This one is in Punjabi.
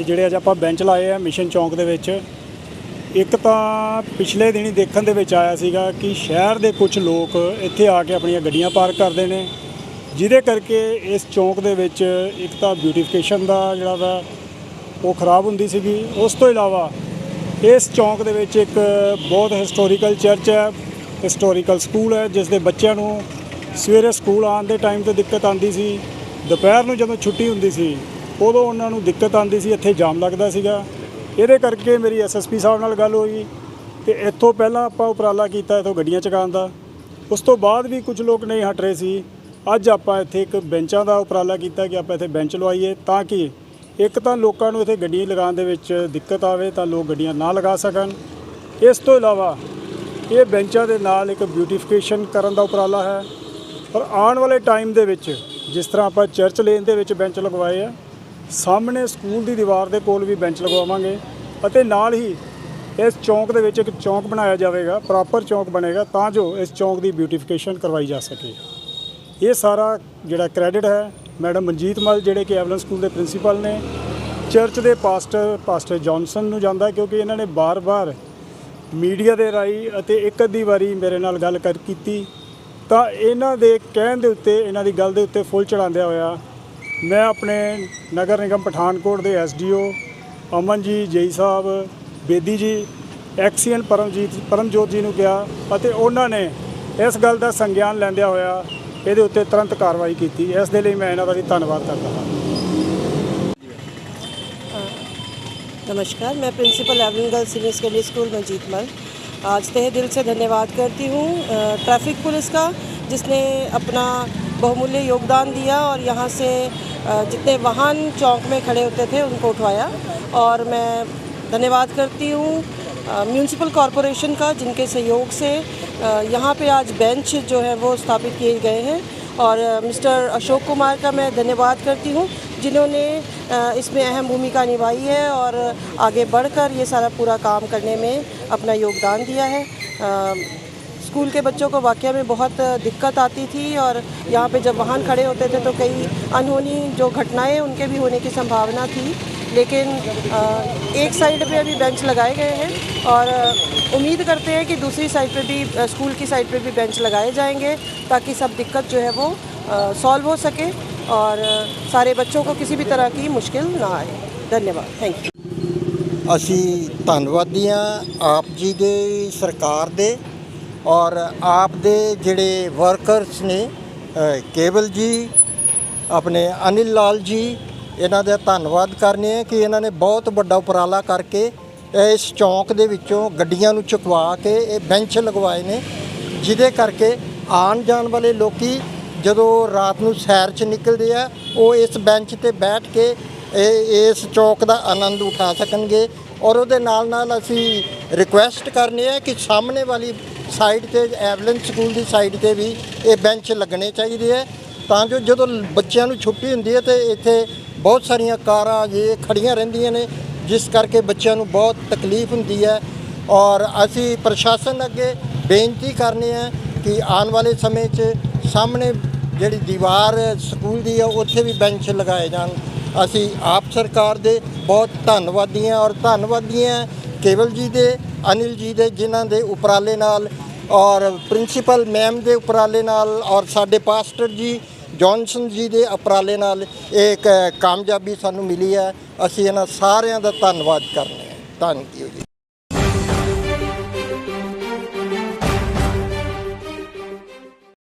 ਕਿ ਜਿਹੜੇ ਅੱਜ ਆਪਾਂ ਬੈਂਚ ਲਾਏ ਆ ਮਿਸ਼ਨ ਚੌਂਕ ਦੇ ਵਿੱਚ, ਇੱਕ ਤਾਂ ਪਿਛਲੇ ਦਿਨੀ ਦੇਖਣ ਦੇ ਵਿੱਚ ਆਇਆ ਸੀਗਾ ਕਿ ਸ਼ਹਿਰ ਦੇ ਕੁਝ ਲੋਕ ਇੱਥੇ ਆ ਕੇ ਆਪਣੀਆਂ ਗੱਡੀਆਂ ਪਾਰਕ ਕਰਦੇ ਨੇ, ਜਿਹਦੇ ਕਰਕੇ ਇਸ ਚੌਂਕ ਦੇ ਵਿੱਚ ਇੱਕ ਤਾਂ ਬਿਊਟੀਫਿਕੇਸ਼ਨ ਦਾ ਜਿਹੜਾ ਵਾ ਉਹ ਖਰਾਬ ਹੁੰਦੀ ਸੀਗੀ। ਉਸ ਤੋਂ ਇਲਾਵਾ ਇਸ ਚੌਂਕ ਦੇ ਵਿੱਚ ਇੱਕ ਬਹੁਤ ਹਿਸਟੋਰੀਕਲ ਚਰਚ ਹੈ ਹਿਸਟੋਰੀਕਲ ਸਕੂਲ ਹੈ, ਜਿਸ ਦੇ ਬੱਚਿਆਂ ਨੂੰ ਸਵੇਰੇ ਸਕੂਲ ਆਉਣ ਦੇ ਟਾਈਮ ਤੇ ਦਿੱਕਤ ਆਉਂਦੀ ਸੀ, ਦੁਪਹਿਰ ਨੂੰ ਜਦੋਂ ਛੁੱਟੀ ਹੁੰਦੀ ਸੀ ਉਦੋਂ ਉਹਨਾਂ ਨੂੰ ਦਿੱਕਤ ਆਉਂਦੀ ਸੀ, ਇੱਥੇ ਜਾਮ ਲੱਗਦਾ ਸੀਗਾ। ਇਹਦੇ ਕਰਕੇ ਮੇਰੀ ਐਸਐਸਪੀ ਸਾਹਿਬ ਨਾਲ ਗੱਲ ਹੋਈ ਤੇ ਇੱਥੋਂ ਪਹਿਲਾਂ ਆਪਾਂ ਉਪਰਾਲਾ ਕੀਤਾ ਇੱਥੋਂ ਗੱਡੀਆਂ ਚਕਾਉਣ ਦਾ। ਉਸ ਤੋਂ ਬਾਅਦ ਵੀ ਕੁਝ ਲੋਕ ਨਹੀਂ ਹਟ ਰਹੇ ਸੀ। ਅੱਜ ਆਪਾਂ ਇੱਥੇ ਇੱਕ ਬੈਂਚਾਂ ਦਾ ਉਪਰਾਲਾ ਕੀਤਾ ਕਿ ਆਪਾਂ ਇੱਥੇ ਬੈਂਚ ਲਵਾਈਏ ਤਾਂ ਕਿ ਇੱਕ ਤਾਂ ਲੋਕਾਂ ਨੂੰ ਇੱਥੇ ਗੱਡੀ ਲਗਾਉਣ ਦੇ ਵਿੱਚ ਦਿੱਕਤ ਆਵੇ ਤਾਂ ਲੋਕ ਗੱਡੀਆਂ ਨਾ ਲਗਾ ਸਕਣ। ਇਸ ਤੋਂ ਇਲਾਵਾ ਇਹ ਬੈਂਚਾਂ ਦੇ ਨਾਲ ਇੱਕ ਬਿਊਟੀਫਿਕੇਸ਼ਨ ਕਰਨ ਦਾ ਉਪਰਾਲਾ ਹੈ। ਪਰ ਆਉਣ ਵਾਲੇ ਟਾਈਮ ਦੇ ਵਿੱਚ ਜਿਸ ਤਰ੍ਹਾਂ ਆਪਾਂ ਚਰਚ ਲੇਨ ਦੇ ਵਿੱਚ ਬੈਂਚ ਲਗਵਾਏ ਆ ਸਾਹਮਣੇ ਸਕੂਲ ਦੀ ਦੀਵਾਰ ਦੇ ਕੋਲ ਵੀ ਬੈਂਚ ਲਗਵਾਵਾਂਗੇ ਅਤੇ ਨਾਲ ਹੀ ਇਸ ਚੌਂਕ ਦੇ ਵਿੱਚ ਇੱਕ ਚੌਂਕ ਬਣਾਇਆ ਜਾਵੇਗਾ ਪ੍ਰੋਪਰ ਚੌਂਕ ਬਣੇਗਾ ਤਾਂ ਜੋ ਇਸ ਚੌਂਕ ਦੀ ਬਿਊਟੀਫਿਕੇਸ਼ਨ ਕਰਵਾਈ ਜਾ ਸਕੇ। ਇਹ ਸਾਰਾ ਜਿਹੜਾ ਕ੍ਰੈਡਿਟ ਹੈ, ਮੈਡਮ ਮਨਜੀਤ ਮਲ ਜਿਹੜੇ ਕਿ ਐਵਲਨ ਸਕੂਲ ਦੇ ਪ੍ਰਿੰਸੀਪਲ ਨੇ, ਚਰਚ ਦੇ ਪਾਸਟਰ ਪਾਸਟਰ ਜੌਨਸਨ ਨੂੰ ਜਾਂਦਾ ਕਿਉਂਕਿ ਇਹਨਾਂ ਨੇ ਬਾਰ-ਬਾਰ ਮੀਡੀਆ ਦੇ ਰਾਹੀਂ ਅਤੇ ਇੱਕ ਅੱਧੀ ਵਾਰੀ ਮੇਰੇ ਨਾਲ ਗੱਲ ਕਰ, ਕੀਤੀ। ਤਾਂ ਇਹਨਾਂ ਦੇ ਕਹਿਣ ਦੇ ਉੱਤੇ, ਇਹਨਾਂ ਦੀ ਗੱਲ ਦੇ ਉੱਤੇ ਫੁੱਲ ਚੜਾਉਂਦਿਆਂ ਹੋਇਆ ਮੈਂ ਆਪਣੇ ਨਗਰ ਨਿਗਮ ਪਠਾਨਕੋਟ ਦੇ ਐਸਡੀਓ ਅਮਨ ਜੀ ਜੇਈ ਸਾਹਿਬ ਬੇਦੀ ਜੀ ਐਕਸੀਅਨ ਪਰਮਜੀਤ ਪਰਮਜੋਤ ਜੀ ਨੂੰ ਕਿਹਾ ਅਤੇ ਉਹਨਾਂ ਨੇ ਇਸ ਗੱਲ ਦਾ ਸੰਗਿਆਨ ਲੈਂਦਿਆਂ ਹੋਇਆ ਇਹਦੇ ਉੱਤੇ ਤੁਰੰਤ ਕਾਰਵਾਈ ਕੀਤੀ ਇਸ ਦੇ ਲਈ ਮੈਂ ਇਹਨਾਂ ਦਾ ਵੀ ਧੰਨਵਾਦ ਕਰਦਾ ਹਾਂ नमस्कार मैं principal Evelyn girls senior secondary school Manjeet Mal आज तहे दिल से धन्यवाद करती हूँ अ, ट्रैफिक पुलिस का जिसने अपना बहुमूल्य योगदान दिया और यहाँ से अ, जितने वाहन चौक में खड़े होते थे, उनको उठवाया। और मैं धन्यवाद करती हूँ म्यूनसिपल कॉरपोरेशन का, जिनके सहयोग से यहाँ पे आज बेंच जो है, वो स्थापित किए गए हैं। और मिस्टर अशोक कुमार का मैं धन्यवाद करती हूँ, जिन्होंने इसमें अहम भूमिका निभाई है और आगे बढ़कर ये सारा पूरा काम करने में अपना योगदान दिया है। स्कूल के बच्चों को वाकई में बहुत दिक्कत आती थी और यहाँ पे जब वाहन खड़े होते थे तो कई अनहोनी जो घटनाएं उनके भी होने की संभावना थी लेकिन अ, एक साइड पे अभी बेंच लगाए गए हैं और अ, उम्मीद करते हैं कि दूसरी साइड पे भी अ, स्कूल की साइड पे भी बेंच लगाए जाएंगे ताकि सब दिक्कत जो है वो सॉल्व हो सके और अ, सारे बच्चों को किसी भी तरह की मुश्किल ना आए धन्यवाद थैंक यू ਅਸੀਂ ਧੰਨਵਾਦੀ ਹਾਂ ਆਪ ਜੀ ਦੇ ਸਰਕਾਰ ਦੇ ਔਰ ਆਪ ਦੇ ਜਿਹੜੇ ਵਰਕਰਸ ਨੇ ਕੇਵਲ ਜੀ, ਆਪਣੇ ਅਨਿਲ ਲਾਲ ਜੀ, ਇਹਨਾਂ ਦਾ ਧੰਨਵਾਦ ਕਰਨੇ ਆ ਕਿ ਇਹਨਾਂ ਨੇ ਬਹੁਤ ਵੱਡਾ ਉਪਰਾਲਾ ਕਰਕੇ ਇਸ ਚੌਂਕ ਦੇ ਵਿੱਚੋਂ ਗੱਡੀਆਂ ਨੂੰ ਚੁਕਵਾ ਕੇ ਇਹ ਬੈਂਚ ਲਗਵਾਏ ਨੇ, ਜਿਹਦੇ ਕਰਕੇ ਆਉਣ ਜਾਣ ਵਾਲੇ ਲੋਕੀ ਜਦੋਂ ਰਾਤ ਨੂੰ ਸੈਰ 'ਚ ਨਿਕਲਦੇ ਆ, ਉਹ ਇਸ ਬੈਂਚ ਤੇ ਬੈਠ ਕੇ ਇਹ, ਇਸ ਚੌਕ ਦਾ ਆਨੰਦ ਉਠਾ ਸਕਣਗੇ। ਔਰ ਉਹਦੇ ਨਾਲ ਨਾਲ ਅਸੀਂ ਰਿਕੁਐਸਟ ਕਰਨੀ ਹੈ ਕਿ ਸਾਹਮਣੇ ਵਾਲੀ ਸਾਈਡ ਤੇ ਐਵਲਨ ਸਕੂਲ ਦੀ ਸਾਈਡ ਤੇ ਵੀ ਇਹ ਬੈਂਚ ਲੱਗਣੇ ਚਾਹੀਦੇ ਹੈ ਤਾਂ ਜੋ ਜਦੋਂ ਬੱਚਿਆਂ ਨੂੰ ਛੁੱਟੀ ਹੁੰਦੀ ਹੈ ਤੇ ਇੱਥੇ ਬਹੁਤ ਸਾਰੀਆਂ ਕਾਰਾਂ ਜੇ ਖੜੀਆਂ ਰਹਿੰਦੀਆਂ ਨੇ, ਜਿਸ ਕਰਕੇ ਬੱਚਿਆਂ ਨੂੰ ਬਹੁਤ ਤਕਲੀਫ ਹੁੰਦੀ ਹੈ। ਔਰ ਅਸੀਂ ਪ੍ਰਸ਼ਾਸਨ ਅੱਗੇ ਬੇਨਤੀ ਕਰਨੀ ਹੈ ਕਿ ਆਉਣ ਵਾਲੇ ਸਮੇਂ 'ਚ ਸਾਹਮਣੇ ਜਿਹੜੀ ਦੀਵਾਰ ਸਕੂਲ ਦੀ ਹੈ ਉੱਥੇ ਵੀ ਬੈਂਚ ਲਗਾਏ ਜਾਣ। ਅਸੀਂ ਆਪ ਸਰਕਾਰ ਦੇ ਬਹੁਤ ਧੰਨਵਾਦੀ ਹਾਂ ਔਰ ਧੰਨਵਾਦੀ ਹਾਂ ਕੇਵਲ ਜੀ ਦੇ ਅਨਿਲ ਜੀ ਦੇ ਜਿਨ੍ਹਾਂ ਦੇ ਉਪਰਾਲੇ ਨਾਲ ਔਰ ਪ੍ਰਿੰਸੀਪਲ ਮੈਮ ਦੇ ਉਪਰਾਲੇ ਨਾਲ ਔਰ ਸਾਡੇ ਪਾਸਟਰ ਜੀ, ਜੌਨਸਨ ਜੀ ਦੇ ਉਪਰਾਲੇ ਨਾਲ ਇਹ ਇੱਕ ਕਾਮਯਾਬੀ ਸਾਨੂੰ ਮਿਲੀ ਹੈ। ਅਸੀਂ ਇਹਨਾਂ ਸਾਰਿਆਂ ਦਾ ਧੰਨਵਾਦ ਕਰਨੇ ਹਾਂ। ਥੈਂਕ ਯੂ ਜੀ।